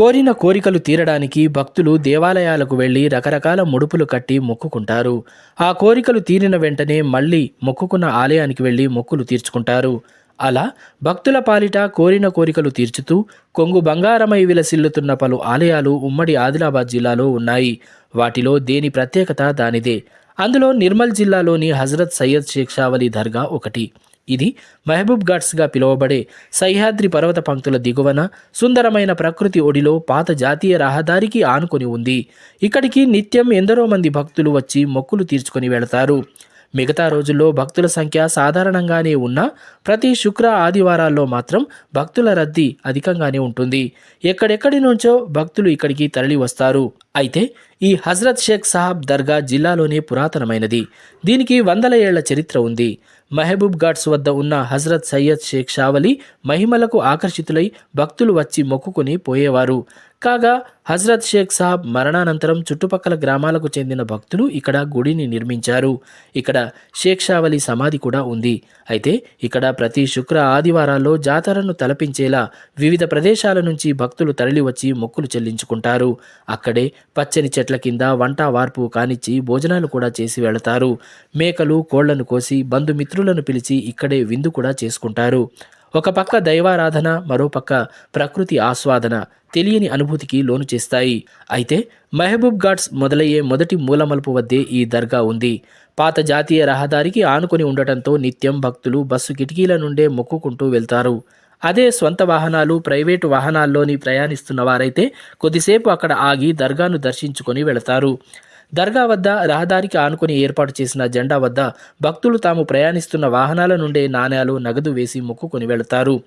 కోరిన కోరికలు తీరడానికి భక్తులు దేవాలయాలకు వెళ్ళి రకరకాల ముడుపులు కట్టి మొక్కుకుంటారు. ఆ కోరికలు తీరిన వెంటనే మళ్ళీ మొక్కుకున్న ఆలయానికి వెళ్ళి మొక్కులు తీర్చుకుంటారు. అలా భక్తుల పాలిట కోరిన కోరికలు తీర్చుతూ కొంగు బంగారమై విలసిల్లుతున్న పలు ఆలయాలు ఉమ్మడి ఆదిలాబాద్ జిల్లాలో ఉన్నాయి. వాటిలో దేని ప్రత్యేకత దానిదే. అందులో నిర్మల్ జిల్లాలోని హజరత్ సయ్యద్ షేక్షావలి దర్గా ఒకటి. ఇది మహబూబ్ ఘాట్స్గా పిలువబడే సహ్యాద్రి పర్వత పంక్తుల దిగువన సుందరమైన ప్రకృతి ఒడిలో పాత జాతీయ రహదారికి ఆనుకొని ఉంది. ఇక్కడికి నిత్యం ఎందరో మంది భక్తులు వచ్చి మొక్కులు తీర్చుకొని వెళతారు. మిగతా రోజుల్లో భక్తుల సంఖ్య సాధారణంగానే ఉన్నా ప్రతి శుక్ర ఆదివారాల్లో మాత్రం భక్తుల రద్దీ అధికంగానే ఉంటుంది. ఎక్కడెక్కడి నుంచో భక్తులు ఇక్కడికి తరలి వస్తారు. అయితే ఈ హజ్రత్ షేక్ సాహబ్ దర్గా జిల్లాలోనే పురాతనమైనది. దీనికి వందల ఏళ్ళ చరిత్ర ఉంది. మహబూబ్ ఘాట్స్ వద్ద ఉన్న హజరత్ సయ్యద్ షేక్ షావలి మహిమలకు ఆకర్షితులై భక్తులు వచ్చి మొక్కుకొని పోయేవారు. కాగా హజ్రత్ షేక్ సాబ్ మరణానంతరం చుట్టుపక్కల గ్రామాలకు చెందిన భక్తులు ఇక్కడ గుడిని నిర్మించారు. ఇక్కడ షేక్ షావలి సమాధి కూడా ఉంది. అయితే ఇక్కడ ప్రతి శుక్ర ఆదివారాల్లో జాతరను తలపించేలా వివిధ ప్రదేశాల నుంచి భక్తులు తరలివచ్చి మొక్కులు చెల్లించుకుంటారు. అక్కడే పచ్చని చెట్ల కింద వంట వార్పు కానిచ్చి భోజనాలు కూడా చేసి వెళతారు. మేకలు కోళ్ళను కోసి బంధుమిత్రులను పిలిచి ఇక్కడే విందు కూడా చేసుకుంటారు. ఒక పక్క దైవారాధన మరో పక్క ప్రకృతి ఆస్వాదన తెలియని అనుభూతికి లోను చేస్తాయి. అయితే మహబూబ్ ఘాట్స్ మొదలయ్యే మొదటి మూలమలుపు వద్దే ఈ దర్గా ఉంది. పాత జాతీయ రహదారికి ఆనుకొని ఉండటంతో నిత్యం భక్తులు బస్సు కిటికీల నుండే మొక్కుకుంటూ వెళ్తారు. అదే స్వంత వాహనాలు ప్రైవేటు వాహనాల్లోని ప్రయాణిస్తున్న వారైతే కొద్దిసేపు అక్కడ ఆగి దర్గాను దర్శించుకొని వెళతారు. దర్గా వద్ద రహదారికి ఆనుకుని ఏర్పాటు చేసిన జెండా వద్ద భక్తులు తాము ప్రయాణిస్తున్న వాహనాల నుండే నాణేలు నగదు వేసి మొక్కుకొని వెళతారు.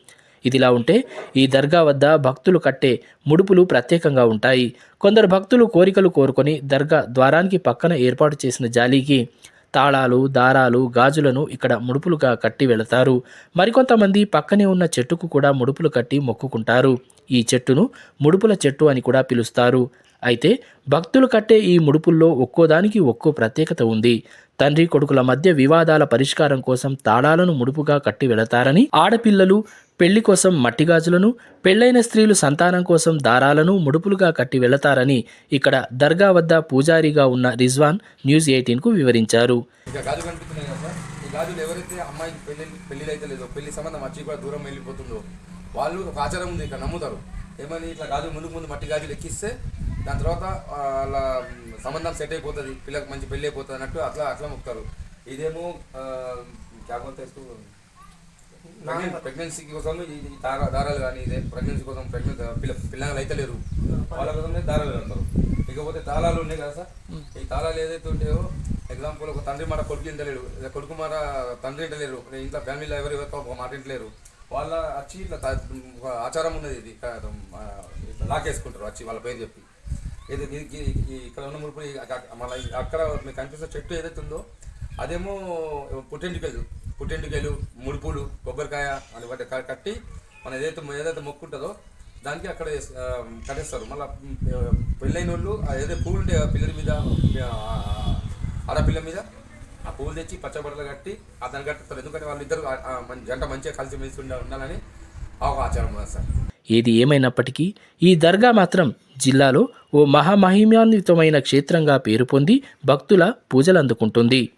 ఇదిలా ఉంటే ఈ దర్గా వద్ద భక్తులు కట్టే ముడుపులు ప్రత్యేకంగా ఉంటాయి. కొందరు భక్తులు కోరికలు కోరుకొని దర్గా ద్వారానికి పక్కన ఏర్పాటు చేసిన జాలీకి తాళాలు దారాలు గాజులను ఇక్కడ ముడుపులుగా కట్టి వెళతారు. మరికొంతమంది పక్కనే ఉన్న చెట్టుకు కూడా ముడుపులు కట్టి మొక్కుకుంటారు. ఈ చెట్టును ముడుపుల చెట్టు అని కూడా పిలుస్తారు. అయితే భక్తులు కట్టే ఈ ముడుపుల్లో ఒక్కోదానికి ఒక్కో ప్రత్యేకత ఉంది. తండ్రి కొడుకుల మధ్య వివాదాల పరిష్కారం కోసం తాళాలను ముడుపుగా కట్టి వెళతారని ఆడపిల్లలు పెళ్ళి కోసం మట్టి గాజులను పెళ్ళైన స్త్రీలు సంతానం కోసం దారాలను ముడుపులుగా కట్టి వెళతారని ఇక్కడ దర్గా వద్ద పూజారిగా ఉన్న రిజ్వాన్ న్యూస్ ఎయిటీన్కు వివరించారు. గాజులు ఎవరైతే అమ్మాయికి పెళ్ళి పెళ్ళి అయితే లేదో పెళ్ళి సంబంధం వచ్చి కూడా దూరం వెళ్ళిపోతుందో వాళ్ళు ఒక ఆచారం ఉంది ఇక్కడ నమ్ముతారు. ఏమని ఇట్లా గాజులు ముందు ముందు మట్టి గాజులు ఎక్కిస్తే దాని తర్వాత వాళ్ళ సంబంధం సెట్ అయిపోతుంది పిల్లకి మంచి పెళ్ళి అయిపోతుంది అన్నట్టు అట్లా అట్లా మొక్కుతారు. ఇదేమో క్యాబోతే ప్రెగ్నెన్సీ కోసం ఈ ఈ దారా దారాలు కానీ ఇదే ప్రెగ్నెన్సీ కోసం ప్రెగ్నెన్సీ పిల్ల పిల్లలు అయితే లేరు. వాళ్ళ కోసమే దారాలు కడతారు ఇకపోతే తాళాలు ఉన్నాయి కదా సార్? ఈ తాళాలు ఏదైతే ఉంటాయో ఎగ్జాంపుల్ ఒక తండ్రి మాట కొడుకు ఇంటలేరు లేదా కొడుకు మాట తండ్రి ఇంటలేరు ఇంట్లో ఫ్యామిలీలో ఎవరు ఒక మాట ఇంటలేరు వాళ్ళ వచ్చి ఇట్లా ఆచారం ఉన్నది ఇది లాకేసుకుంటారు వచ్చి వాళ్ళ పేరు చెప్పి. ఇది ఇక్కడ ఉన్న మురుపు మళ్ళీ అక్కడ మీకు కనిపిస్తున్న చెట్టు ఏదైతే ఉందో అదేమో పుట్టెంటికలు పుట్టెంటికలు ముడుపులు కొబ్బరికాయ అని వాటి కట్టి మనం ఏదైతే ఏదైతే మొక్కుంటుందో దానికి అక్కడ కట్టేస్తారు. మళ్ళీ పెళ్ళైన వాళ్ళు ఏదైతే పూలు ఉంటే పిల్లల మీద ఆడపిల్ల మీద ఆ పూలు తెచ్చి పచ్చబడలు కట్టి అతను కట్టిస్తారు ఎందుకంటే వాళ్ళిద్దరు జంట మంచిగా కలిసి మెలిసి ఉండాలని ఒక ఆచారం సార్. ఏది ఏమైనప్పటికీ ఈ దర్గా మాత్రం జిల్లాలో ఓ మహామహిమాన్వితమైన క్షేత్రంగా పేరు పొంది భక్తుల పూజలందుకుంటుంది.